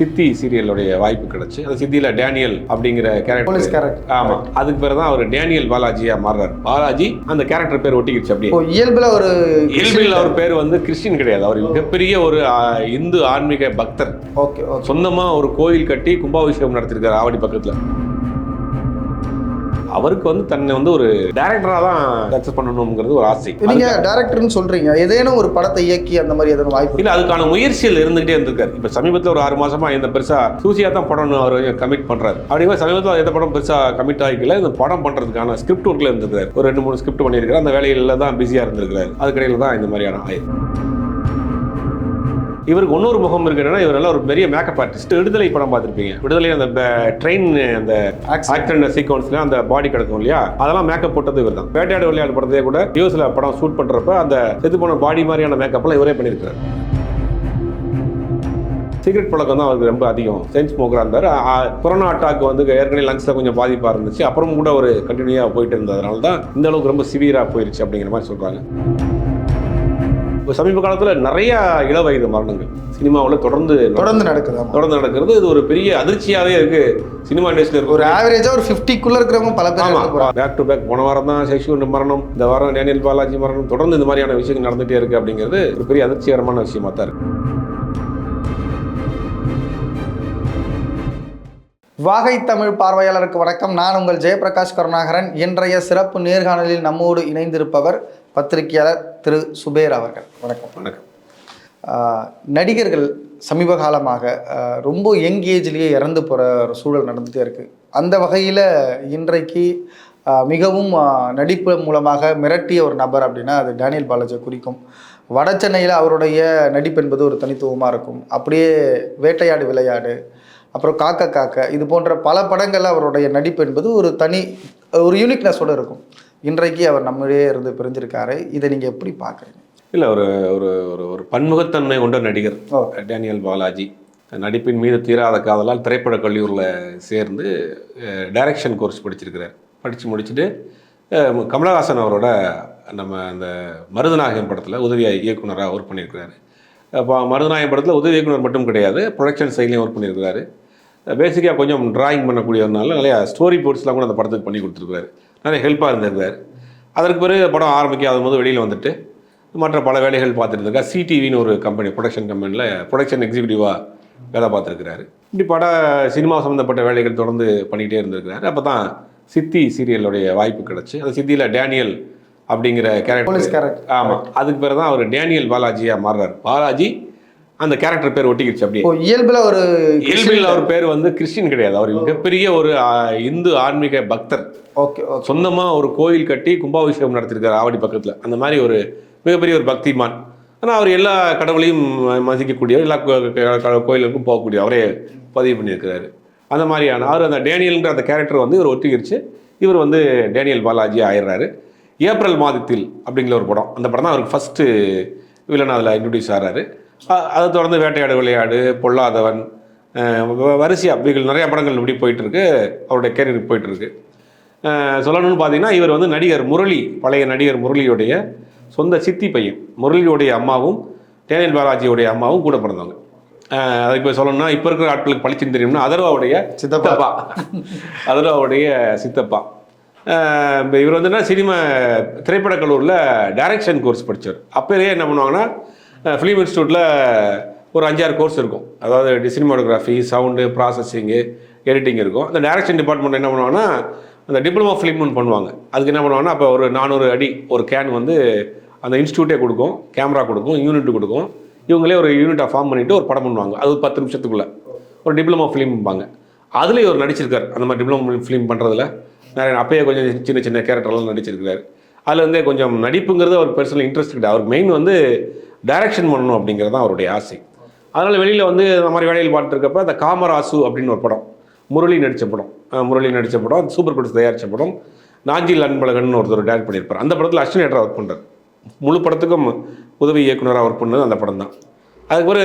சித்தி சீரியலுடைய வாய்ப்பு கிடைச்சு. அந்த சித்தியில டேனியல் அப்படிங்கிற போலீஸ் கேரக்டர் கேரக்டர் ஆமா. அதுக்கு பேர் தான் அவர் டேனியல் பாலாஜியா மாறுறாரு. பாலாஜி அந்த கேரக்டர் பேர் ஒட்டிக்கிடுச்சு அப்படியே. இப்போ இயல்புல ஒரு இயல்பில் அவர் பேர் வந்து கிறிஸ்டின் கிடையாது. அவர் மிகப்பெரிய ஒரு இந்து ஆன்மீக பக்தர். Okay okay. சொந்தமா ஒரு கோயில் கட்டி கும்பாபிஷேகம் நடத்திருக்காரு ஆவடி பக்கத்துல. அவருக்கு வந்து தன்னை வந்து ஒரு டைரக்டரா தான் சக்சஸ் பண்ணணுங்கிறது ஒரு ஆசை. நீங்க டேரக்டர்னு சொல்றீங்க. ஏதேனும் ஒரு படத்தை இயக்கி அந்த மாதிரி எதுவும் வாய்ப்பு இல்ல அதுக்கான முயற்சிகள் இருந்துகிட்டே இருந்திருக்காரு. இப்ப சமீபத்துல ஒரு ஆறு மாசமா இந்த பெருசா சூசியா தான் படம் அவர் கமிட் பண்றாரு. அப்படிங்கும்போது சமீபத்தில் எந்த படம் பெருசா கமிட் ஆகிக்கல இந்த படம் பண்றதுக்கான ஸ்கிரிப்ட் ஒர்க்ல இருந்திருக்காரு ஒரு ரெண்டு மூணு ஸ்கிரிப்ட் பண்ணியிருக்காரு அந்த வேலையில தான் பிஸியா இருந்திருக்காரு அதுக்கடையில தான் இந்த மாதிரியான ஆயிருக்கு இவருக்கு இன்னொரு முகம் இருக்கு என்னன்னா இவர் நல்ல ஒரு பெரிய மேக்கப் ஆர்டிஸ்ட் விடுதலை படம் பார்த்திருப்பீங்க. விடுதலை அந்த ட்ரெயின் அந்த. ஆக்சிடென்ட் சீக்வன்ஸ்ல அந்த பாடி கிடக்கும் இல்லையா? அதெல்லாம் மேக்கப் போட்டது இவர் தான். வேட்டையாடு விளையாடு படத்தையே கூட யூஎஸ்ல படம் ஷூட் பண்றப்ப அந்த செத்து போன பாடி மாதிரியான மேக்கப்லாம் இவரே பண்ணியிருக்காரு சிகரெட் பழக்கம் தான் அவருக்கு ரொம்ப அதிகம். சென்ஸ் ஸ்மோக்கராக இருந்தார். கொரோனா அட்டாக் வந்து ஏற்கனவே லங்ஸில் கொஞ்சம் பாதிப்பாக இருந்துச்சு. அப்புறம் கூட ஒரு கண்டினியூவாக போயிட்டு இருந்ததுனால தான் இந்த அளவுக்கு ரொம்ப சிவியராக போயிருச்சு அப்படிங்கிற மாதிரி சொல்கிறாங்க இப்போ சமீப காலத்தில் நிறைய இள வயது மரணங்கள் சினிமாவில் தொடர்ந்து தொடர்ந்து நடக்குது. தொடர்ந்து நடக்கிறது. இது ஒரு பெரிய அதிர்ச்சியாகவே இருக்கு சினிமா இண்டஸ்ட்ரியில் ஒரு இருக்கு ஆவரேஜா ஒரு 50 குள்ள இருக்கிறவங்க பல பேர். பேக் டு பேக் போன வாரம் தான் சசிகுண்ட மரணம் இந்த வாரம் டேனியல் பாலாஜி மரணம் தொடர்ந்து இந்த மாதிரியான விஷயங்கள் நடந்துட்டே இருக்கு அப்படிங்கிறது ஒரு பெரிய அதிர்ச்சிகரமான விஷயமா தான் இருக்கு. வாகை தமிழ் பார்வையாளருக்கு வணக்கம். நான் உங்கள் ஜெயபிரகாஷ் கருணாகரன். இன்றைய சிறப்பு நேர்காணலில் நம்மோடு இணைந்திருப்பவர் பத்திரிகையாளர் திரு சுபேர் அவர்கள். வணக்கம். வணக்கம். நடிகர்கள் சமீப காலமாக ரொம்ப யங் ஏஜ்லேயே இறந்து போகிற ஒரு சூழல் நடந்துகிட்டே இருக்குது அந்த வகையில் இன்றைக்கு மிகவும் நடிப்பு மூலமாக மிரட்டிய ஒரு நபர் அப்படின்னா அது டேனியல் பாலாஜியை குறிக்கும். வட சென்னையில் அவருடைய நடிப்பு என்பது ஒரு தனித்துவமாக இருக்கும். அப்படியே வேட்டையாடு விளையாடு அப்புறம் காக்க காக்க இது போன்ற பல படங்களில் அவருடைய நடிப்பு என்பது ஒரு தனி ஒரு யூனிக்னஸோடு இருக்கும். இன்றைக்கு அவர் நம்மிடையே இருந்து பிரிஞ்சிருக்காரு. இதை நீங்கள் எப்படி பார்க்குறீங்க? இல்லை ஒரு ஒரு ஒரு ஒரு பன்முகத்தன்மை கொண்ட நடிகர். டேனியல் பாலாஜி. நடிப்பின் மீது தீராத காதலால் திரைப்பட கல்லூரியில் சேர்ந்து டைரக்ஷன் கோர்ஸ் படிச்சிருக்கிறார். படித்து முடிச்சுட்டு கமலஹாசன் அவரோட நம்ம அந்த மருதநாயகம் படத்தில் உதவி இயக்குனராக ஒர்க் பண்ணியிருக்கிறாரு. அப்போ மருதநாயகம் படத்தில் உதவி இயக்குனர் மட்டும் கிடையாது ப்ரொடக்ஷன் சைட்லேயும் ஒர்க் பண்ணியிருக்கிறாரு. பேசிக்காக கொஞ்சம் டிராயிங் பண்ணக்கூடியதுனால நிறையா ஸ்டோரி போர்ட்ஸ்லாம் கூட அந்த படத்துக்கு பண்ணி கொடுத்துருக்காரு நிறைய ஹெல்ப்பாக இருந்திருக்காரு அதற்கு பிறகு படம் ஆரம்பிக்காத போது வெளியில் வந்துட்டு மற்ற பல வேலைகள் பார்த்துட்டு இருக்கா சிடிவின்னு ஒரு கம்பெனி ப்ரொடக்ஷன் கம்பெனியில் ப்ரொடக்ஷன் எக்ஸிக்யூட்டிவாக வேலை பார்த்துருக்கிறாரு. இப்படி பட சினிமா சம்மந்தப்பட்ட வேலைகள் தொடர்ந்து பண்ணிக்கிட்டே இருந்திருக்கிறாரு. அப்போ தான் சித்தி சீரியலுடைய வாய்ப்பு கிடச்சி. அந்த சித்தியில் டேனியல் அப்படிங்கிற கேரக்டர் கேரக்டர் ஆமாம் அதுக்கு பேர் தான் அவர் டேனியல் பாலாஜியா மாறுறாரு. பாலாஜி அந்த கேரக்டர் பேர் ஒட்டிக்கிடுச்சு அப்படியே. இப்போ இயல்புல ஒரு இயல்பில் அவர் பேர் வந்து கிறிஸ்டின் கிடையாது. அவர் மிகப்பெரிய ஒரு இந்து ஆன்மீக பக்தர். Okay okay. சொந்தமா ஒரு கோயில் கட்டி கும்பாபிஷேகம் நடத்திருக்காரு ஆவடி பக்கத்துல. அந்த மாதிரி ஒரு மிகப்பெரிய ஒரு பக்திமான். ஆனா அவர் எல்லா கடவுளையும் மதிக்கக்கூடிய எல்லா கோயிலுக்கும் போகக்கூடிய அவரே பதிவு பண்ணியிருக்கிறாரு. அந்த மாதிரியான அவர் அந்த டேனியல்ன்ற அந்த கேரக்டர் வந்து இவர் ஒட்டிக்கிடுச்சு இவர் வந்து டேனியல் பாலாஜி ஆயிடுறாரு. ஏப்ரல் மாதத்தில் அப்படிங்கிற ஒரு படம். அந்த படம் தான் அவருக்கு ஃபஸ்ட்டு வில்லன் அதில் இன்ட்ரடியூஸ் ஆகிறாரு அதை தொடர்ந்து வேட்டையாடு விளையாடு பொல்லாதவன் அஹ் வ- வரிசையா இப்படி நிறைய படங்கள் இப்படி போயிட்டு இருக்கு அவருடைய கேரியர் போயிட்டு இருக்கு அஹ் சொல்லணும்னு பார்த்தீங்கன்னா இவர் வந்து நடிகர் முரளி பழைய நடிகர் முரளியுடைய சொந்த சித்தி பையன். முரளியுடைய அம்மாவும் டேனியல் பாலாஜியுடைய அம்மாவும் கூட பிறந்தவங்க. அதுக்கு போய் சொல்லணும்னா இப்போ இருக்கிற ஆட்களுக்கு பளிச்சுன்னு தெரியும்னா அதர்வாவுடைய சித்தப்பா. அதர்வாவுடைய சித்தப்பா. இவர் வந்துன்னா சினிமா திரைப்படக் கல்லூரியில் டைரக்ஷன் கோர்ஸ் படித்தார் அப்போயே என்ன பண்ணுவாங்கன்னா ஃபிலிம் இன்ஸ்டியூட்டில் ஒரு அஞ்சாறு கோர்ஸ் இருக்கும். அதாவது சினிமாட்டோகிராஃபி சவுண்டு ப்ராசஸிங்கு எடிட்டிங் இருக்கும். அந்த டேரக்ஷன் டிபார்ட்மெண்ட் என்ன பண்ணுவாங்கன்னா அந்த டிப்ளமோ ஃபிலிம்னு பண்ணுவாங்க. அதுக்கு என்ன பண்ணுவாங்கன்னா அப்போ ஒரு நானூறு அடி ஒரு கேன் வந்து அந்த இன்ஸ்டியூட்டே கொடுக்கும். கேமரா கொடுக்கும் யூனிட் கொடுக்கும். இவங்களே ஒரு யூனிட்டை ஃபார்ம் பண்ணிவிட்டு ஒரு படம் பண்ணுவாங்க. அது ஒரு பத்து நிமிஷத்துக்குள்ளே. ஒரு டிப்ளமோ ஃபிலிம்பாங்க அதுலேயும் இவர் நடிச்சிருக்கார். அந்த மாதிரி டிப்ளமோ ஃபிலிம் பண்ணுறதுல நிறைய அப்பயே கொஞ்சம் சின்ன சின்ன கேரக்டர்லாம் நடிச்சிருக்கிறார். அதில் வந்து கொஞ்சம் நடிப்புங்கிறது அவர் பர்சனல் இன்ட்ரெஸ்ட் கிடையாது. அவர் மெயின் வந்து டைரக்ஷன் பண்ணணும் அப்படிங்கிறது தான் அவருடைய ஆசை. அதனால் வெளியில் வந்து இந்த மாதிரி வேலையில் பார்த்துருக்கப்ப அந்த காமராசு அப்படின்னு ஒரு படம் முரளி நடித்த படம் முரளி நடித்த படம் சூப்பர் படத்தை தயாரித்த படம் நாஞ்சில் அன்பழகன் ஒருத்தர் டேரக்ட் பண்ணியிருப்பார். அந்த படத்தில் அஸ்வின் ஏட்டரா ஒர்க் பண்ணுறாரு முழு படத்துக்கும் உதவி இயக்குனராக ஒர்க் பண்ணது அந்த படம் தான். அதுக்கு ஒரு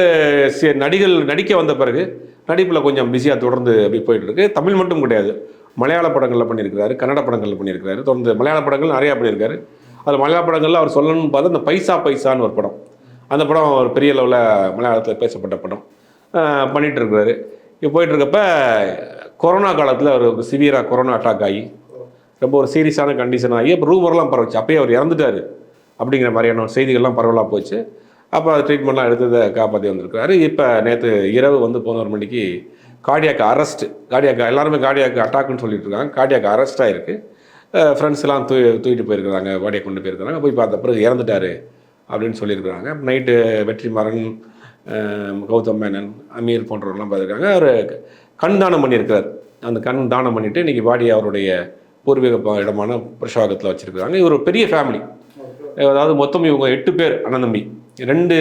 சி- நடிகள் நடிக்க வந்த பிறகு நடிப்பில் கொஞ்சம் பிஸியாக தொடர்ந்து அப்படி போயிட்டுருக்கு தமிழ் மட்டும் கிடையாது. மலையாள படங்களில் பண்ணியிருக்கிறாரு கன்னட படங்களில் பண்ணியிருக்கிறாரு. தொடர்ந்து மலையாள படங்கள் நிறையா பண்ணியிருக்காரு. அதில் மலையாள படங்களில் அவர் சொல்லணும்னு பார்த்தா அந்த பைசா பைசான்னு ஒரு படம். அந்த படம் ஒரு பெரிய லெவலில் மலையாளத்தில் பேசப்பட்ட படம். பண்ணிகிட்டு இருக்கிறாரு இப்போ போயிட்டு கொரோனா காலத்தில் அவர் சிவியராக கொரோனா அட்டாக் ஆகி ரொம்ப ஒரு சீரியஸான கண்டிஷன் ஆகி அப்போ ரூமர்லாம் பரவச்சு. அப்பயே அவர் இறந்துட்டாரு. அப்படிங்கிற மாதிரியான செய்திகள்லாம் பரவலாக போச்சு. அப்போ அது ட்ரீட்மெண்ட்லாம் எடுத்ததை காப்பாற்றி வந்திருக்கிறாரு. இப்போ நேற்று இரவு வந்து பதினோரு மணிக்கு கார்டியாக்கு அரெஸ்ட் கார்டியாக்கு எல்லாருமே கார்டியாக்கு அட்டாக்னு சொல்லிட்டு இருக்காங்க கார்டியாக்கு அரெஸ்ட் ஆகிருக்கு ஃப்ரெண்ட்ஸ் எல்லாம் தூ தூக்கிட்டு போயிருக்கிறாங்க. வாடியை கொண்டு போயிருக்கிறாங்க. போய் பார்த்த பிறகு இறந்துட்டாரு. அப்படின்னு சொல்லியிருக்கிறாங்க. நைட்டு வெற்றிமாறன் கௌதம் மேனன் அமீர் போன்றவர்கள்லாம் பார்த்துருக்காங்க. அவர் கண் தானம் பண்ணியிருக்கிறார். அந்த கண் தானம் பண்ணிட்டு இன்னைக்கு பாடி அவருடைய பூர்வீக ப- இடமான புருஷவாகத்தில் வச்சிருக்காங்க இவர் பெரிய ஃபேமிலி அதாவது மொத்தம் இவங்க எட்டு பேர் அண்ணன் தம்பி. ரெண்டு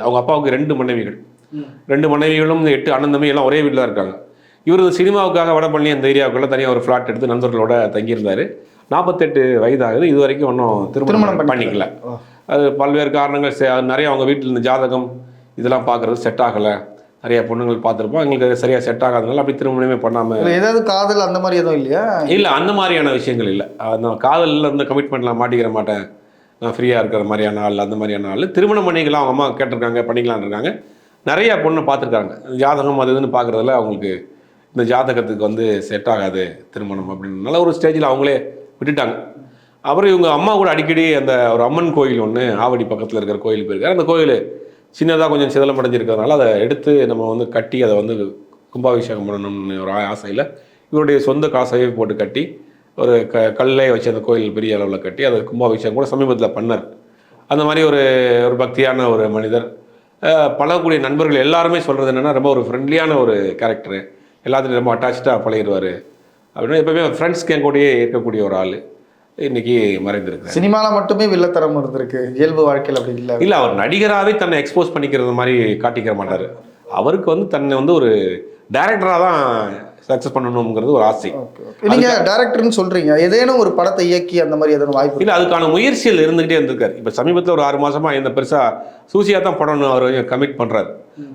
அவங்க அப்பாவுக்கு ரெண்டு மனைவிகள். ரெண்டு மனைவிகளும் எட்டு அண்ணன் தம்பி எல்லாம் ஒரே வீட்டில் தான் இருக்காங்க. இவர் சினிமாவுக்காக வடபழனி அந்த ஏரியாவுக்குள்ள தனியாக ஒரு ஃப்ளாட் எடுத்து நண்பர்களோட தங்கியிருந்தாரு. நாற்பத்தெட்டு வயதாகுது. இது வரைக்கும் ஒன்றும் திருமணம் பண்ணிக்கல. அது பல்வேறு காரணங்கள் சே- அது நிறைய அவங்க வீட்டில் இந்த ஜாதகம் இதெல்லாம் பார்க்குறது செட் ஆகலை. நிறைய பொண்ணுங்கள் பார்த்துருப்போம். எங்களுக்கு சரியாக செட் ஆகாதனால அப்படி திருமணமே பண்ணாமல் ஏதாவது காதல் அந்த மாதிரி எதுவும் இல்லையா? இல்லை அந்த மாதிரியான விஷயங்கள் இல்லை. அந்த காதலில் இருந்து கமிட்மெண்ட்லாம் மாட்டிக்கிற மாட்டேன். நான் ஃப்ரீயாக இருக்கிற மாதிரியான ஆள் அந்த மாதிரியான ஆள். திருமணம் பண்ணிக்கலாம் அவங்க அம்மா கேட்டிருக்காங்க பண்ணிக்கலாம்னு இருக்காங்க. நிறையா பொண்ணு பார்த்துருக்காங்க. ஜாதகம் அது இதுன்னு பார்க்குறதுல அவங்களுக்கு இந்த ஜாதகத்துக்கு வந்து செட் ஆகாது திருமணம் அப்படின்றனால ஒரு ஸ்டேஜில் அவங்களே விட்டுட்டாங்க. அப்புறம் இவங்க அம்மா கூட அடிக்கடி அந்த ஒரு அம்மன் கோயில் ஒன்று ஆவடி பக்கத்தில் இருக்கிற கோயில் போயிருக்காரு. அந்த கோயில் சின்னதாக கொஞ்சம் சிதலம் அடைஞ்சிருக்கிறதுனால அதை எடுத்து நம்ம வந்து கட்டி அதை வந்து கும்பாபிஷேகம் பண்ணணும்னு ஒரு ஆ- ஆசையில் இவருடைய சொந்த காசையே போட்டு கட்டி ஒரு க கல்லே வச்சு அந்த கோயில் பெரிய அளவில் கட்டி அதை கும்பாபிஷேகம் கூட சமீபத்தில் பண்ணார். அந்த மாதிரி ஒரு ஒரு பக்தியான ஒரு மனிதர். பழகக்கூடிய நண்பர்கள் எல்லாருமே சொல்கிறது என்னென்னா ரொம்ப ஒரு ஃப்ரெண்ட்லியான ஒரு கேரக்டரு எல்லாத்துலையும் ரொம்ப அட்டாச்சாக பழகிடுவார். அப்படின்னா எப்பவுமே ஃப்ரெண்ட்ஸ் கேங் கூடயே இருக்கக்கூடிய ஒரு ஆள். இன்னைக்கு மறைந்திருக்கிறார். சினிமால மட்டுமே வில்லத்தரம் இருந்திருக்கு. இயல்பு வாழ்க்கையில் அப்படி இல்லை. இல்லை அவர் நடிகராகவே தன்னை எக்ஸ்போஸ் பண்ணிக்கிறது மாதிரி காட்டிக்கிற மாட்டார். அவருக்கு வந்து தன்னை வந்து ஒரு டைரக்டராக தான் சக்ஸஸ் பண்ணணுங்கிறது ஒரு ஆசை. நீங்க டைரக்டர்னு சொல்றீங்க. ஏதேனும் ஒரு படத்தை இயக்கி அந்த மாதிரி ஏதேனும் வாய்ப்பு இல்லை அதுக்கான முயற்சிகள் இருந்துகிட்டே இருந்திருக்காரு. இப்போ சமீபத்தில் ஒரு ஆறு மாசமா இந்த பெருசா சூசியாக தான் படம் அவர் கமிட் பண்றாரு.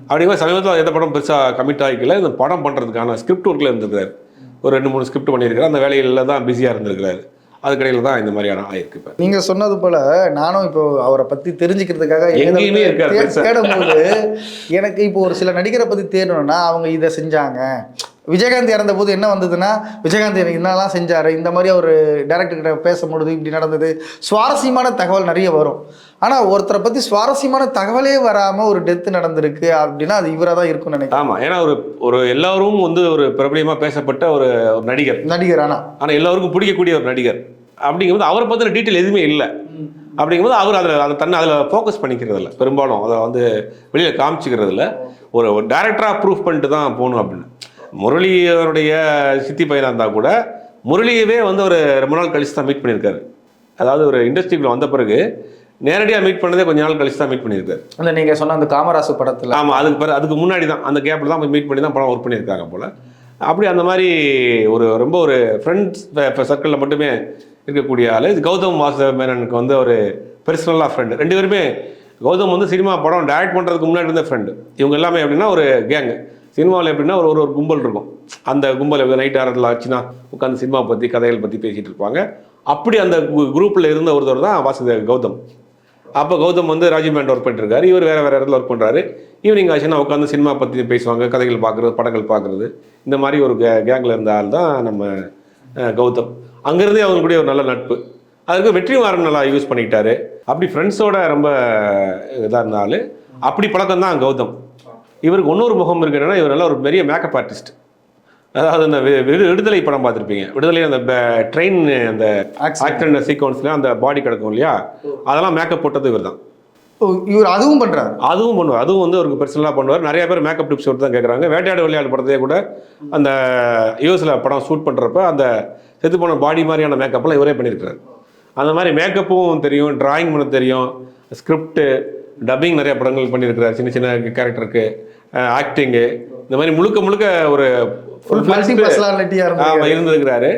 அப்படிங்கும்போது சமீபத்தில் எந்த படம் பெருசா கமிட் ஆகிக்கல இந்த படம் பண்றதுக்கான ஸ்கிரிப்ட் ஒர்க்கில் இருந்திருக்காரு ஒரு ரெண்டு மூணு ஸ்கிரிப்ட் பண்ணியிருக்காரு அந்த வேலையில தான் பிஸியாக இருந்திருக்கிறாரு. அதுக்கடையில் தான் இந்த மாதிரியான ஆயிருக்கு இப்போ. நீங்க சொன்னது போல நானும் இப்போ அவரை பத்தி தெரிஞ்சுக்கிறதுக்காக எங்கேயுமே. தேடும்போது எனக்கு இப்போ ஒரு சில நடிகரை பத்தி தேடணும்னா அவங்க இதை செஞ்சாங்க. விஜயகாந்த் இறந்த போது என்ன வந்ததுன்னா விஜயகாந்த் எனக்கு என்னெல்லாம் செஞ்சாரு இந்த மாதிரி அவர் டேரக்டர் கிட்ட பேசும்பொழுது இப்படி நடந்தது. சுவாரஸ்யமான தகவல் நிறைய வரும். ஆனா ஒருத்தரை பத்தி சுவாரஸ்யமான தகவலே வராம ஒரு டெத் நடந்திருக்கு அப்படின்னா அது இவரா தான் இருக்கும்னு நினைக்கிறேன். ஆமா ஏன்னா ஒரு ஒரு எல்லாரும் வந்து ஒரு பிரபலியமா பேசப்பட்ட ஒரு ஒரு நடிகர். நடிகர் ஆனா. ஆனா எல்லாருக்கும் பிடிக்கக்கூடிய ஒரு நடிகர். அப்படிங்கும்போது அவரை பத்தின டீட்டெயில் எதுவுமே இல்லை. அப்படிங்கும்போது அவர் அதில் அதை தன்னை அதில் ஃபோக்கஸ் பண்ணிக்கிறது இல்லை பெரும்பாலும் அதை வந்து வெளியில் காமிச்சிக்கிறது இல்லை ஒரு டேரக்டராக ப்ரூஃப் பண்ணிட்டு தான் போகணும் அப்படின்னு. முரளி அவருடைய சித்தி பையனாக இருந்தால் கூட முரளியவே வந்து ஒரு ரொம்ப நாள் கழிச்சு தான் மீட் பண்ணியிருக்காரு. அதாவது ஒரு இண்டஸ்ட்ரிக்குள்ள வந்த பிறகு நேரடியாக மீட் பண்ணதே கொஞ்ச நாள் கழிச்சு தான் மீட் பண்ணியிருக்காரு. அந்த நீங்க சொன்ன அந்த காமராசு படத்துல. ஆமாம் அதுக்கு பிறகு அதுக்கு முன்னாடி தான் அந்த கேப்பில் தான் போய் மீட் பண்ணி தான் படம் ஒர்க் பண்ணியிருக்காங்க போல். அப்படி அந்த மாதிரி ஒரு ரொம்ப ஒரு ஃப்ரெண்ட்ஸ் சர்க்கிளில் மட்டுமே இருக்கக்கூடிய ஆள். இது கௌதம் வாசுதேவ மேனனுக்கு வந்து ஒரு பர்சனலாக ஃப்ரெண்டு ரெண்டு பேருமே கௌதம் வந்து சினிமா படம் டைரக்ட் பண்ணுறதுக்கு முன்னாடி இருந்த ஃப்ரெண்டு இவங்க எல்லாமே எப்படின்னா ஒரு கேங்கு சினிமாவில் எப்படின்னா ஒரு ஒரு ஒரு கும்பல் இருக்கும். அந்த கும்பல் நைட் ஆரத்தில் ஆச்சுன்னா உட்காந்து சினிமா பற்றி கதைகள் பற்றி பேசிகிட்டு இருப்பாங்க. அப்படி அந்த குரூப்பில் இருந்த ஒருத்தர் தான் வாசுதேவ் கௌதம். அப்போ கௌதம் வந்து ராஜீவ்மேண்ட் ஒர்க் பண்ணிட்டுருக்காரு இவர் வேறு வேறு இடத்துல ஒர்க் பண்ணுறாரு ஈவினிங் ஆச்சுன்னா உட்காந்து சினிமா பற்றி பேசுவாங்க கதைகள் பார்க்குறது படங்கள் பார்க்குறது இந்த மாதிரி ஒரு கே கேங்கில் இருந்த ஆள் தான் நம்ம கௌதம். அங்கேருந்தே அவங்களுடைய ஒரு நல்ல நட்பு. அதுக்கு வெற்றிமாறன் நல்லா யூஸ் பண்ணிக்கிட்டாரு. அப்படி ஃப்ரெண்ட்ஸோட ரொம்ப இதாக இருந்த ஆள் அப்படி பழக்கம் தான் கௌதம். இவருக்கு இன்னொரு முகம் இருக்கு என்னன்னா இவர் நல்ல ஒரு பெரிய மேக்கப் ஆர்டிஸ்ட் அதாவது அந்த விடுதலை படம் பார்த்துருப்பீங்க. விடுதலை அந்த ட்ரெயின் அந்த ஆக்சிடென்ட் சீக்வன்ஸ்ல அந்த பாடி கிடக்கும் இல்லையா? அதெல்லாம் மேக்கப் போட்டது இவர் தான். இவர் அதுவும் பண்றாரு? அதுவும் பண்ணுவார். அதுவும் வந்து அவருக்கு பர்சனலாக பண்ணுவார். நிறைய பேர் மேக்கப் டிப்ஸ் தான் கேட்குறாங்க வேட்டையாடு விளையாடு படத்தையே கூட அந்த யூஎஸில் படம் ஷூட் பண்ணுறப்ப அந்த செத்து போன பாடி மாதிரியான மேக்கப்லாம் இவரே பண்ணியிருக்காரு அந்த மாதிரி மேக்கப்பும் தெரியும் டிராயிங் பண்ண தெரியும் ஸ்கிரிப்ட் டப்பிங் நிறைய படங்கள் பண்ணியிருக்கிறார் சின்ன சின்ன கேரக்டருக்கு ஆக்டிங்கு இந்த மாதிரி முழுக்க முழுக்க ஒரு ஃபுல் இருந்திருக்கிறாரு.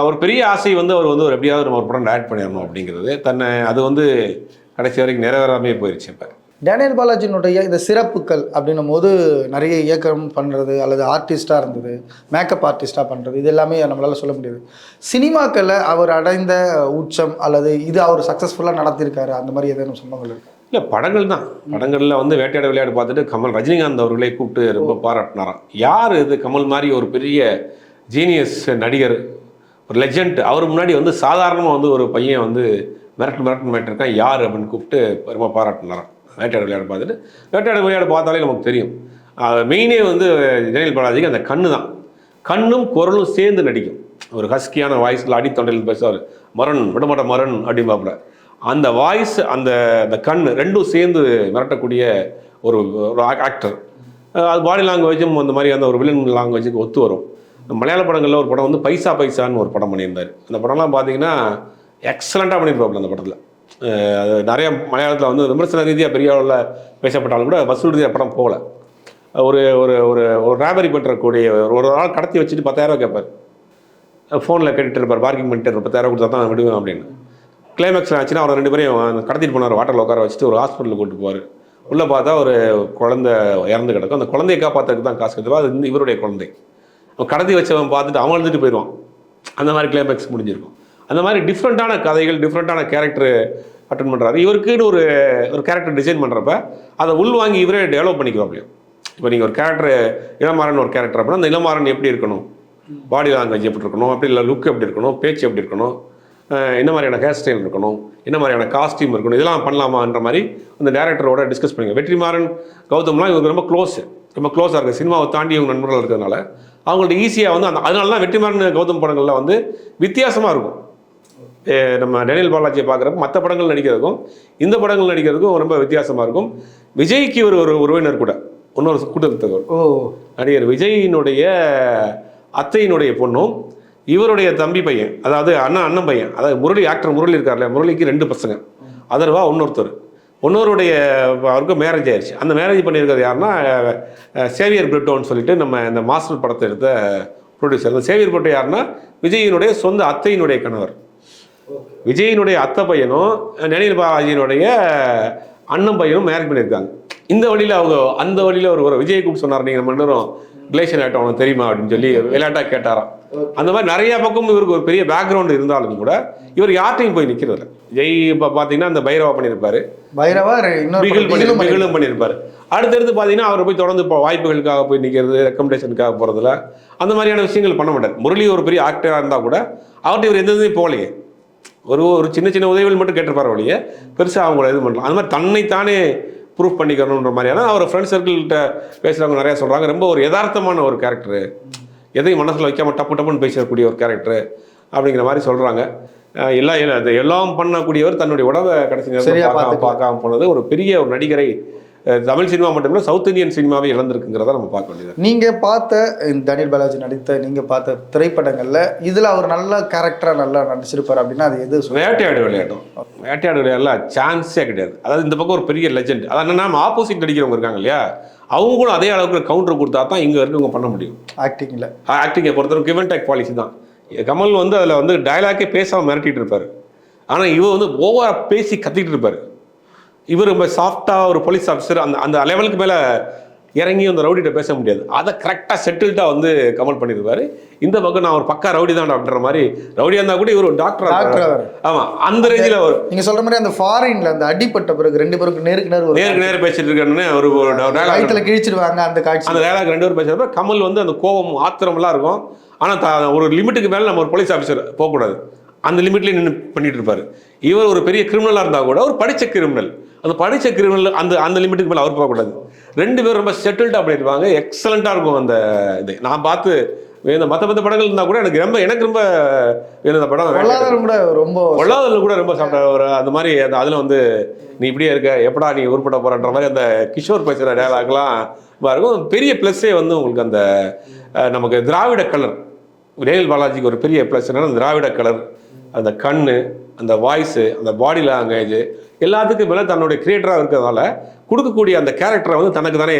அவர் பெரிய ஆசை வந்து அவர் வந்து ஒரு எப்படியாவது நம்ம ஒரு படம் டைரக்ட் பண்ணிடணும் அப்படிங்கிறது. தன்னை அது வந்து கடைசி வரைக்கும் நிறைவேறாமே போயிடுச்சு இப்போ. டேனியல் பாலாஜினுடைய இந்த சிறப்புகள் அப்படின்னும் போது நிறைய இயக்கம் பண்ணுறது அல்லது ஆர்டிஸ்டாக இருந்தது மேக்கப் ஆர்டிஸ்டாக பண்ணுறது இது எல்லாமே நம்மளால் சொல்ல முடியாது. சினிமாக்களில் அவர் அடைந்த உச்சம் அல்லது இது அவர் சக்ஸஸ்ஃபுல்லாக நடத்தியிருக்காரு அந்த மாதிரி ஏதேனும் சம்பவங்கள் இருக்கு? இல்லை படங்கள் தான். படங்களில் வந்து வேட்டையாட விளையாடு பார்த்துட்டு கமல் ரஜினிகாந்த் அவர்களே கூப்பிட்டு ரொம்ப பாராட்டினாராம். யார் இது கமல் மாதிரி ஒரு பெரிய ஜீனியஸ் நடிகர் ஒரு லெஜண்ட் அவர் முன்னாடி வந்து சாதாரணமாக வந்து ஒரு பையன் வந்து மிரட்டு மிரட்டு மிரட்டிருக்கான் யார் அப்படின்னு கூப்பிட்டு ரொம்ப பாராட்டினாராம். வேட்டையாடு விளையாடு பார்த்துட்டு வேட்டையாடு விளையாடு பார்த்தாலே நமக்கு தெரியும். மெயினே வந்து ஜெயலலிதா பாலாஜிக்கு அந்த கண்ணு தான் கண்ணும் குரலும் சேர்ந்து நடிக்கும். ஒரு ஹஸ்கியான வாய்ஸில் அடித்தொண்டையில் பேசுவார். மரண் விடமாட்ட மரண் அப்படிம்பாப்புல. அந்த வாய்ஸ் அந்த அந்த கண் ரெண்டும் சேர்ந்து மிரட்டக்கூடிய ஒரு ஒரு ஆக்டர் அது பாடி லாங்குவேஜும் அந்த மாதிரி அந்த ஒரு வில்லன் லாங்குவேஜுக்கு ஒத்து வரும். மலையாள படங்களில் ஒரு படம் வந்து பைசா பைசான்னு ஒரு படம் பண்ணியிருந்தார். அந்த படம்லாம் பார்த்தீங்கன்னா எக்ஸலண்ட்டாக பண்ணியிருப்பாப்புல அந்த படத்தில். நிறைய மலையாளத்தில் வந்து விமர்சன ரீதியாக பெரிய அளவில் பேசப்பட்டாலும் கூட வசூல் ரீதியாக படம் போகல. ஒரு ஒரு ஒரு ஒரு ராபரி பண்ணுறக்கூடிய ஒரு ஒரு நாள் கடத்தி வச்சுட்டு பத்தாயிரம் கேட்பார் ஃபோனில் கேட்டுட்டு இருப்பார் பார்க்கிங் பண்ணிட்டு இருப்பார் பத்தாயிரம் கொடுத்தா தான் விடுவேன் அப்படின்னு. கிளைமேக்ஸ் ஆச்சுன்னா அவர் ரெண்டு பேரையும் கடத்திட்டு போனார் வாட்டரில் உட்கார வச்சுட்டு ஒரு ஹாஸ்பிட்டலுக்கு கூட்டு போவார். உள்ளே பார்த்தா ஒரு குழந்தை இறந்து கிடக்கும். அந்த குழந்தையை காப்பாற்றுறதுக்கு தான் காசு கற்றுவா அது வந்து இவருடைய குழந்தை. அவன் கடத்தி வச்சவன் பார்த்துட்டு அவன் எழுந்துட்டு போயிடுவான். அந்த மாதிரி கிளைமேக்ஸ் முடிஞ்சிருக்கும். அந்த மாதிரி டிஃப்ரெண்ட்டான கதைகள் டிஃப்ரெண்ட்டான கேரக்டர் அட்டன் பண்ணுறாரு இவருக்குன்னு ஒரு ஒரு கேரக்டர் டிசைன் பண்ணுறப்ப அதை உள்வாங்கி இவரே டெவலப் பண்ணிக்குவாப்லையும் இப்போ நீங்கள் ஒரு கேரக்டர் இளமாறன் ஒரு கேரக்டர் அப்படின்னா அந்த இளமாறன் எப்படி இருக்கணும்? பாடி லாங்குவேஜ் எப்படி இருக்கணும்? அப்படி இல்லை லுக் எப்படி இருக்கணும்? பேச்சு எப்படி இருக்கணும்? என்ன மாதிரியான ஹேர் ஸ்டைல் இருக்கணும்? என்ன மாதிரியான காஸ்டியூம் இருக்கணும்? இதெல்லாம் பண்ணலாமான்ற மாதிரி அந்த டேரக்டரோட டிஸ்கஸ் பண்ணுங்க வெற்றிமாறன் கௌதம்லாம் இவருக்கு ரொம்ப க்ளோஸ் ரொம்ப க்ளோஸாக இருக்குது சினிமாவை தாண்டி இவங்க நண்பர்கள் இருக்கிறதுனால அவங்கள்ட்ட ஈஸியாக வந்து அந்த அதனால தான் வெற்றிமாறன் கௌதம் படங்கள்லாம் வந்து வித்தியாசமாக இருக்கும். நம்ம டேனியல் பாலாஜியை பார்க்குறப்ப மற்ற படங்கள் நடிக்கிறதுக்கும் இந்த படங்கள் நடிக்கிறதுக்கும் ரொம்ப வித்தியாசமாக இருக்கும். விஜய்க்கு இவர் ஒரு உறவினர் கூட இன்னொரு கூட்டத்தவர் ஓ. நடிகர் விஜயினுடைய அத்தையினுடைய பொண்ணும் இவருடைய தம்பி பையன் அதாவது அண்ணன் அண்ணன் பையன் அதாவது முரளி ஆக்டர் முரளி இருக்கார்ல முரளிக்கு ரெண்டு பசங்க அதர்வா இன்னொருத்தர். இன்னொருடைய அவருக்கு மேரேஜ் ஆயிடுச்சு அந்த மேரேஜ் பண்ணியிருக்கிறது யாருன்னா சேவியர் பிரிட்டோன்னு சொல்லிட்டு நம்ம இந்த மாஸ்டர் படத்தை எடுத்த ப்ரொடியூசர் அந்த சேவியர் பிரிட்டோ யாருன்னா விஜயினுடைய சொந்த அத்தையினுடைய கணவர். விஜயினுடைய அத்தை பையனும் நெனில் பாலாஜியினுடைய அண்ணன் பையனும் மேரேஜ் பண்ணியிருக்காங்க. இந்த வழியில் அவங்க அந்த வழியில் ஒரு ஒரு விஜய் கூப்பிட்டு சொன்னார் நீங்கள் நம்ம நேரம் ரிலேஷன் ஆகிட்டோம் உனக்கு தெரியுமா? அப்படின்னு சொல்லி விளையாட்டாக கேட்டாராம். அந்த மாதிரி நிறைய பக்கம் இவருக்கு ஒரு பெரிய பேக்ரவுண்ட் இருந்தாலும் கூட இவர் யார்ட்டையும் போய் நிற்கிறது விஜய் இப்போ பார்த்தீங்கன்னா அந்த பைரவா பண்ணியிருப்பாரு. பைரவா பிகில் பண்ணி- பிகிலும் பண்ணியிருப்பாரு அடுத்தடுத்து பார்த்தீங்கன்னா அவர் போய் தொடர்ந்து இப்போ வாய்ப்புகளுக்காக போய் நிற்கிறது ரெக்கமெண்டேஷனுக்காக போகிறதுல அந்த மாதிரியான விஷயங்கள் பண்ண மாட்டார். முரளி ஒரு பெரிய ஆக்டராக இருந்தால் கூட அவர்கிட்ட இவர் எந்த இதுவும் போகலையே. ஒரு ஒரு சின்ன சின்ன உதவிகள் மட்டும் கேட்டிருப்பார் வழியே பெருசாக அவங்கள இது பண்ணலாம். அது மாதிரி தன்னைத்தானே ப்ரூஃப் பண்ணிக்கணுன்ற மாதிரியான அவர் ஃப்ரெண்ட் சர்க்கிள்கிட்ட பேசுகிறவங்க நிறையா சொல்கிறாங்க ரொம்ப ஒரு யதார்த்தமான ஒரு கேரக்டரு எதையும் மனசில் வைக்காம டப்பு டப்புன்னு பேசக்கூடிய ஒரு கேரக்டர் அப்படிங்கிற மாதிரி சொல்கிறாங்க எல்லாம் எல்லாம் பண்ணக்கூடியவர் தன்னுடைய உடவை கடைசி நேரத்தில் பார்க்காம போனது ஒரு பெரிய ஒரு நடிகரை தமிழ் சினிமா மட்டும் இல்லை சவுத் இந்தியன் சினிமாவே இழந்திருக்குங்கிறத நம்ம பார்க்க வேண்டியது நீங்க பார்த்த இந்த தனில் பாலாஜி நடித்த நீங்க பார்த்த திரைப்படங்கள்ல இதுல அவர் நல்ல கேரக்டரா நல்லா நடிச்சிருப்பாரு அப்படின்னா அது எது? வேட்டையாடு விளையாட்டும். வேட்டையாடு விளையாடல சான்ஸே கிடையாது. அதாவது இந்த பக்கம் ஒரு பெரிய லெஜெண்ட் அதான் என்னன்னா நம்ம ஆப்போசிட் நடிக்கிறவங்க இருக்காங்க இல்லையா? அவங்க கூட அதே அளவுக்கு கவுண்டர் கொடுத்தா தான் இங்கே இருக்கவங்க பண்ண முடியும். ஆக்டிங்ல ஆக்டிங்கை பொறுத்தவரை கிவ் அண்ட் டேக் பாலிசி தான். கமல் வந்து அதில் வந்து டயலாக்கே பேசாமல் மிரட்டிட்டு இருப்பார். ஆனால் இவர் வந்து ஓவராக பேசி கத்திட்டு இருப்பார். இவர் ரொம்ப சாஃப்டாக ஒரு போலீஸ் ஆஃபீஸர் அந்த அந்த லெவலுக்கு மேலே இறங்கி அந்த ரவுடிகிட்ட பேச முடியாது. அதை கரெக்டாக செட்டில்டாக வந்து கமல் பண்ணியிருப்பாரு இந்த பக்கம் நான் ஒரு பக்கா ரவுடி தான் அப்படின்ற மாதிரி ரவுடியாக இருந்தால் கூட இவர் ஒரு டாக்டர். ஆமாம் அந்த ரேஞ்சில் ஒரு நீங்க சொல்ற மாதிரி அந்த ஃபாரின்ல அந்த அடிப்பட்ட பிறகு ரெண்டு பேருக்கு நேருக்கு நேர் நேருக்கு நேரம் பேசிட்டு இருக்கேன்னு ஒரு வயிற்றுல கிழிச்சிடுவாங்க அந்த காட்சி. அந்த டயலாக் ரெண்டு பேரும் பேசுறப்ப கமல் வந்து அந்த கோபம் ஆத்திரமெல்லாம் இருக்கும். ஆனால் ஒரு லிமிட்டுக்கு மேலே நம்ம ஒரு போலீஸ் ஆஃபீஸர் போகக்கூடாது. அந்த லிமிட்லேயே நின்று பண்ணிட்டு இருப்பாரு. இவர் ஒரு பெரிய கிரிமினலாக இருந்தால் கூட ஒரு படித்த கிரிமினல் அந்த படித்த கிரிமினல் அந்த அந்த லிமிட்டுக்கு மேலே அவர் போகக்கூடாது. ரெண்டு பேரும் ரொம்ப செட்டில்டாக பண்ணியிருப்பாங்க எக்ஸலண்ட்டாக இருக்கும் அந்த இது. நான் பார்த்து இந்த மற்ற மற்ற படங்கள் இருந்தால் கூட எனக்கு ரொம்ப எனக்கு ரொம்ப இந்த படம் பொருளாதாரம் கூட ரொம்ப பொல்லாதல் கூட ரொம்ப சாப்பிட்ட ஒரு அந்த மாதிரி அந்த அதில் வந்து நீ இப்படியே இருக்க எப்படா நீ உருப்பட போறன்ற மாதிரி அந்த கிஷோர் பேசுகிற டயலாக்லாம் இருக்கும். பெரிய ப்ளஸ்ஸே வந்து உங்களுக்கு அந்த நமக்கு திராவிட கலர். ரேல் பாலாஜிக்கு ஒரு பெரிய ப்ளஸ் என்னன்னா அந்த திராவிட கலர். அந்த கண் அந்த வாய்ஸு அந்த பாடி லாங்குவேஜ் எல்லாத்துக்கும் மேலே தன்னுடைய கிரியேட்டராக இருக்கிறதால கொடுக்கக்கூடிய அந்த கேரக்டரை வந்து தனக்கு தானே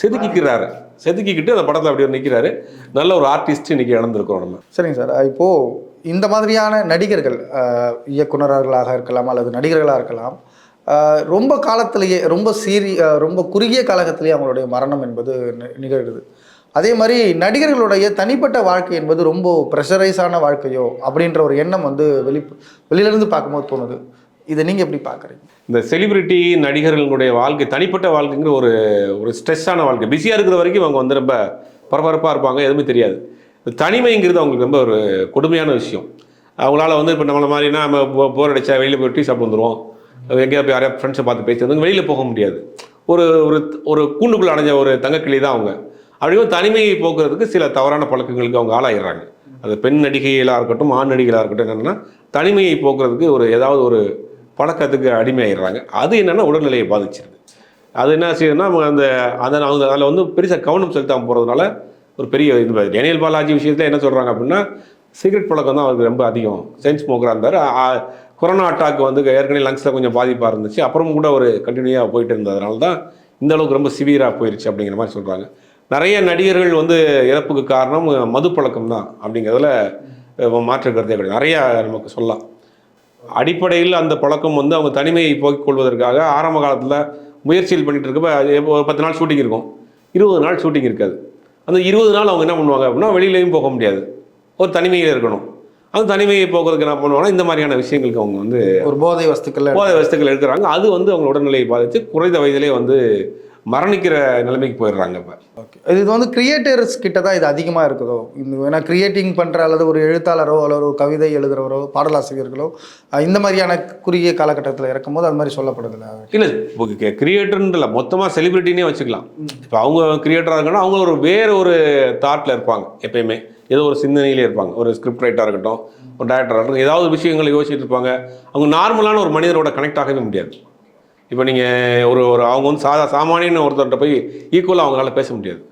செதுக்கிக்கிறாரு. செதுக்கிக்கிட்டு அந்த படத்தில் அப்படி நிற்கிறாரு நல்ல ஒரு ஆர்டிஸ்ட் இன்னைக்கு இழந்திருக்கிறோம் நம்ம. சரிங்க சார். இப்போ இந்த மாதிரியான நடிகர்கள் இயக்குநர்களாக இருக்கலாம் அல்லது நடிகர்களாக இருக்கலாம் ரொம்ப காலத்திலேயே ரொம்ப சீரிய ரொம்ப குறுகிய காலகத்திலேயே அவங்களுடைய மரணம் என்பது நிகழ்கிறது. அதே மாதிரி நடிகர்களுடைய தனிப்பட்ட வாழ்க்கை என்பது ரொம்ப ப்ரெஷரைஸான வாழ்க்கையோ அப்படின்ற ஒரு எண்ணம் வந்து வெளி வெளியிலேருந்து பார்க்கும்போது தோணுது. இதை நீங்கள் எப்படி பார்க்குறீங்க? இந்த செலிபிரிட்டி நடிகர்களுடைய வாழ்க்கை தனிப்பட்ட வாழ்க்கைங்கிற ஒரு ஒரு ஸ்ட்ரெஸ்ஸான வாழ்க்கை. பிஸியாக இருக்கிற வரைக்கும் அவங்க வந்து ரொம்ப பரபரப்பாக இருப்பாங்க எதுவுமே தெரியாது. தனிமைங்கிறது அவங்களுக்கு ரொம்ப ஒரு கொடுமையான விஷயம். அவங்களால வந்து இப்போ நம்மளை மாதிரினா நம்ம போர் அடிச்சா வெளியில் போய் டீ சாப்பிட்டு வந்துடுவோம் எங்கேயாவது போய் யாரையா ஃப்ரெண்ட்ஸை பார்த்து பேசுறது வெளியில் போக முடியாது. ஒரு ஒரு ஒரு கூண்டுக்குள்ளே அடைஞ்ச ஒரு தங்கக்கிளி தான் அவங்க. அப்படிங்கும் தனிமையை போக்குறதுக்கு சில தவறான பழக்கங்களுக்கு அவங்க ஆளாயிடுறாங்க. அது பெண் நடிகைகளாக இருக்கட்டும் ஆண் நடிகைகளாக இருக்கட்டும் என்னென்னா தனிமையை போக்குறதுக்கு ஒரு ஏதாவது ஒரு பழக்கத்துக்கு அடிமையாயிடுறாங்க. அது என்னென்னா உடல்நிலையை பாதிச்சிருது. அது என்ன செய்யுதுன்னா அவங்க அந்த அதை அவங்க அதில் வந்து பெருசாக கவனம் செலுத்தாமல் போகிறதுனால ஒரு பெரிய இது டேனியல் பாலாஜி விஷயத்தில் என்ன சொல்கிறாங்க அப்படின்னா சிகரெட் பழக்கம் தான் அவருக்கு ரொம்ப அதிகம். சென்ஸ் ஸ்மோக்கராக இருந்தார். கொரோனா அட்டாக் வந்து ஏற்கனவே லங்ஸில் கொஞ்சம் பாதிப்பாக இருந்துச்சு. அப்புறம் கூட ஒரு கண்டினியூவாக போயிட்டு இருந்ததுனால தான் இந்த அளவுக்கு ரொம்ப சிவியராக போயிருச்சு அப்படிங்கிற மாதிரி சொல்கிறாங்க நிறைய நடிகர்கள் வந்து இறப்புக்கு காரணம் மது பழக்கம் தான் அப்படிங்கிறதுல மாற்று கருத்தே கிடையாது. நிறையா நமக்கு சொல்லலாம். அடிப்படையில் அந்த பழக்கம் வந்து அவங்க தனிமையை போக்கிக் கொள்வதற்காக ஆரம்ப காலத்தில் முயற்சிகள் பண்ணிட்டு இருக்கப்ப ஒரு பத்து நாள் ஷூட்டிங் இருக்கும். இருபது நாள் ஷூட்டிங் இருக்காது. அந்த இருபது நாள் அவங்க என்ன பண்ணுவாங்க அப்படின்னா வெளியிலையும் போக முடியாது. ஒரு தனிமையில் இருக்கணும். அந்த தனிமையை போக்குறதுக்கு என்ன பண்ணுவாங்கன்னா இந்த மாதிரியான விஷயங்களுக்கு அவங்க வந்து ஒரு போதை வஸ்துக்கள் போதை வஸ்துக்கள் எடுக்கிறாங்க. அது வந்து அவங்க உடல்நிலையை பாதித்து குறைந்த வயதிலே வந்து மரணிக்கிற நிலைமைக்கு போயிடுறாங்க இப்போ. ஓகே இது வந்து கிரியேட்டர்ஸ் கிட்ட தான் இது அதிகமாக இருக்குதோ? இந்த ஏன்னா கிரியேட்டிங் பண்ணுற அல்லது ஒரு எழுத்தாளரோ அல்லது ஒரு கவிதை எழுதுறவரோ பாடலாசிரியர்களோ இந்த மாதிரியான குறுகிய காலகட்டத்தில் இருக்கும்போது அது மாதிரி சொல்லப்படுதில்ல இல்லை இப்போ கிரியேட்டர்ன்றல மொத்தமாக செலிபிரிட்டினே வச்சுக்கலாம். இப்போ அவங்க கிரியேட்டராக இருக்காங்கன்னா அவங்க ஒரு வேற ஒரு தாட்டில் இருப்பாங்க எப்பயுமே. ஏதோ ஒரு சிந்தனையிலே இருப்பாங்க. ஒரு ஸ்கிரிப்ட் ரைட்டராக இருக்கட்டும் ஒரு டேரக்டராக இருக்கட்டும் ஏதாவது விஷயங்களை யோசிச்சுட்டு இருப்பாங்க. அவங்க நார்மலான ஒரு மனிதரோட கனெக்ட் ஆகவே முடியாது. இப்போ நீங்கள் ஒரு ஒரு அவங்க வந்து சாதா சாமானியன்னு ஒருத்தர்கிட்ட போய் ஈக்குவலாக அவங்களால பேச முடியாது.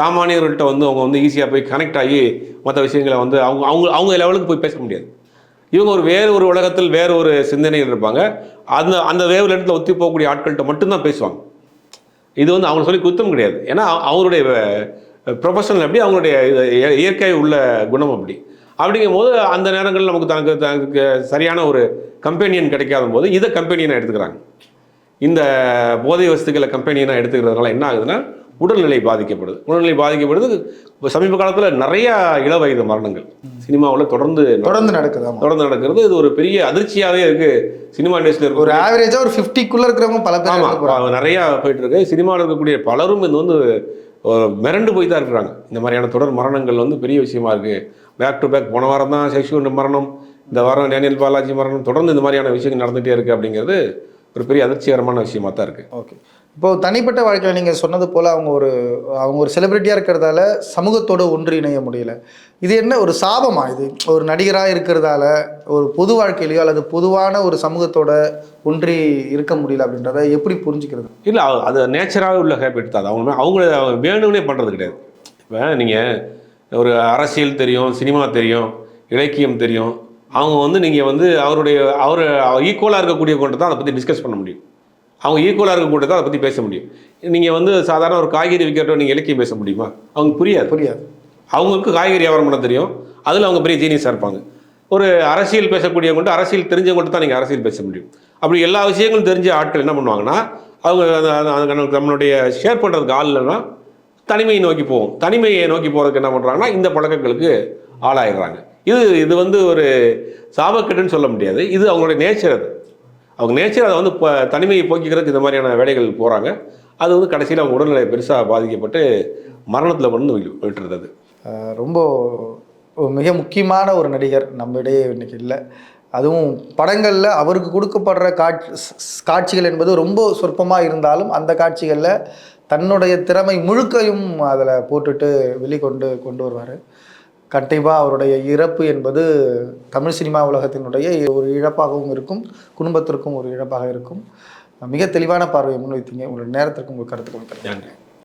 சாமானியர்கள்ட்ட வந்து அவங்க வந்து ஈஸியாக போய் கனெக்ட் ஆகி மற்ற விஷயங்களை வந்து அவங்க அவங்க அவங்க லெவலுக்கு போய் பேச முடியாது. இவங்க ஒரு வேறு ஒரு உலகத்தில் வேறு ஒரு சிந்தனையில் இருப்பாங்க. அந்த அந்த வேவ் இடத்துல ஒத்தி போகக்கூடிய ஆட்கள்கிட்ட மட்டும்தான் பேசுவாங்க. இது வந்து அவங்க சொல்லி குத்தம் கிடையாது. ஏன்னா அவங்களுடைய ப்ரொஃபஷனல் அப்படி அவங்களுடைய இது இய- இயற்கை உள்ள குணம் அப்படி. அப்படிங்கும் போது அந்த நேரங்களில் நமக்கு தனக்கு தனக்கு சரியான ஒரு கம்பெனியன் கிடைக்காத போது இதை கம்பெனியனை எடுத்துக்கிறாங்க. இந்த போதை வஸ்துக்களை கம்பெனியனாக எடுத்துக்கிறதுனால என்ன ஆகுதுன்னா உடல்நிலை பாதிக்கப்படுது. உடல்நிலை பாதிக்கப்படுது. சமீப காலத்தில் நிறைய இளவயது மரணங்கள். சினிமாவில் தொடர்ந்து தொடர்ந்து நடக்குது. தொடர்ந்து நடக்கிறது. இது ஒரு பெரிய அதிர்ச்சியாகவே இருக்கு. சினிமா இண்டஸ்ட்ரியில் இருக்க ஒரு ஆவரேஜாக ஒரு ஃபிஃப்டிக்குள்ளே இருக்கிறவங்க பல பேர் நிறைய போயிட்டு இருக்கு சினிமாவில் இருக்கக்கூடிய பலரும் இது வந்து மிரண்டு போய் தான் இருக்கிறாங்க. இந்த மாதிரியான தொடர் மரணங்கள் வந்து பெரிய விஷயமா இருக்கு. பேக் டு பேக் போன வாரம் தான் சசிகுண்ட மரணம் இந்த வாரம் டேனியல் பாலாஜி மரணம் தொடர்ந்து இந்த மாதிரியான விஷயங்கள் நடந்துகிட்டே இருக்கு அப்படிங்கிறது ஒரு பெரிய அதிர்ச்சிகரமான விஷயமா தான் இருக்கு. ஓகே இப்போ தனிப்பட்ட வாழ்க்கையில் நீங்கள் சொன்னது போல் அவங்க ஒரு அவங்க ஒரு செலிபிரிட்டியாக இருக்கிறதால சமூகத்தோட ஒன்று இணைய முடியல. இது என்ன ஒரு சாபமா? இது ஒரு நடிகராக இருக்கிறதால ஒரு பொது வாழ்க்கையிலையோ அல்லது பொதுவான ஒரு சமூகத்தோட ஒன்றி இருக்க முடியல அப்படின்றத எப்படி புரிஞ்சுக்கிறது? இல்லை அது நேச்சராகவே உள்ள ஹேபிட் தான். அவங்க அவங்கள அவங்க வேணும்னே பண்ணுறது கிடையாது. இப்போ நீங்கள் ஒரு அரசியல் தெரியும் சினிமா தெரியும் இலக்கியம் தெரியும் அவங்க வந்து நீங்கள் வந்து அவருடைய அவர் ஈக்குவலாக இருக்கக்கூடிய கொண்டு தான் அதை பற்றி டிஸ்கஸ் பண்ண முடியும். அவங்க ஈக்குவலாக இருக்கக்கூடிய தான் அதை பற்றி பேச முடியும். நீங்கள் வந்து சாதாரண ஒரு காய்கறி விற்கிறோம் நீங்கள் இலக்கியம் பேச முடியுமா? அவங்க புரியாது. புரியாது. அவங்களுக்கு காய்கறி வியாபாரம் பண்ண தெரியும். அதில் அவங்க பெரிய ஜீனியஸாக இருப்பாங்க. ஒரு அரசியல் பேசக்கூடியவங்கள்ட்ட அரசியல் தெரிஞ்சவங்கள்ட்ட தான் நீங்கள் அரசியல் பேச முடியும். அப்படி எல்லா விஷயங்களும் தெரிஞ்ச ஆட்கள் என்ன பண்ணுவாங்கன்னா அவங்க நம்மளுடைய ஷேர் பண்ணுறதுக்கு ஆள் இல்லைன்னா தனிமையை நோக்கி போகும் தனிமையை நோக்கி போகிறதுக்கு என்ன பண்ணுறாங்கன்னா இந்த பழக்கங்களுக்கு ஆளாயிடுறாங்க. இது இது வந்து ஒரு சாபக்கட்டுன்னு சொல்ல முடியாது. இது அவங்களுடைய நேச்சர் அது. அவங்க நேச்சர் அதை வந்து இப்போ தனிமையை போக்கிக்கிறதுக்கு இந்த மாதிரியான வேலைகள் போகிறாங்க அது வந்து கடைசியில் அவங்க உடல்நிலை பெருசாக பாதிக்கப்பட்டு மரணத்தில் கொண்டு வந்து விட்டுறது அது. ரொம்ப மிக முக்கியமான ஒரு நடிகர் நம்ம இடையே இல்லை. அதுவும் படங்களில் அவருக்கு கொடுக்கப்படுற காட்சி காட்சிகள் என்பது ரொம்ப சொற்பமாக இருந்தாலும் அந்த காட்சிகளில் தன்னுடைய திறமை முழுக்கையும் அதில் போட்டுட்டு வெளிக்கொண்டு கொண்டு வருவார். கண்டிப்பாக அவருடைய இறப்பு என்பது தமிழ் சினிமா உலகத்தினுடைய ஒரு இழப்பாகவும் இருக்கும் குடும்பத்திற்கும் ஒரு இழப்பாக இருக்கும். மிக தெளிவான பார்வையை முன்வைத்தீங்க. உங்களுடைய நேரத்திற்கும் உங்கள் கருத்துக்களும் நன்றி.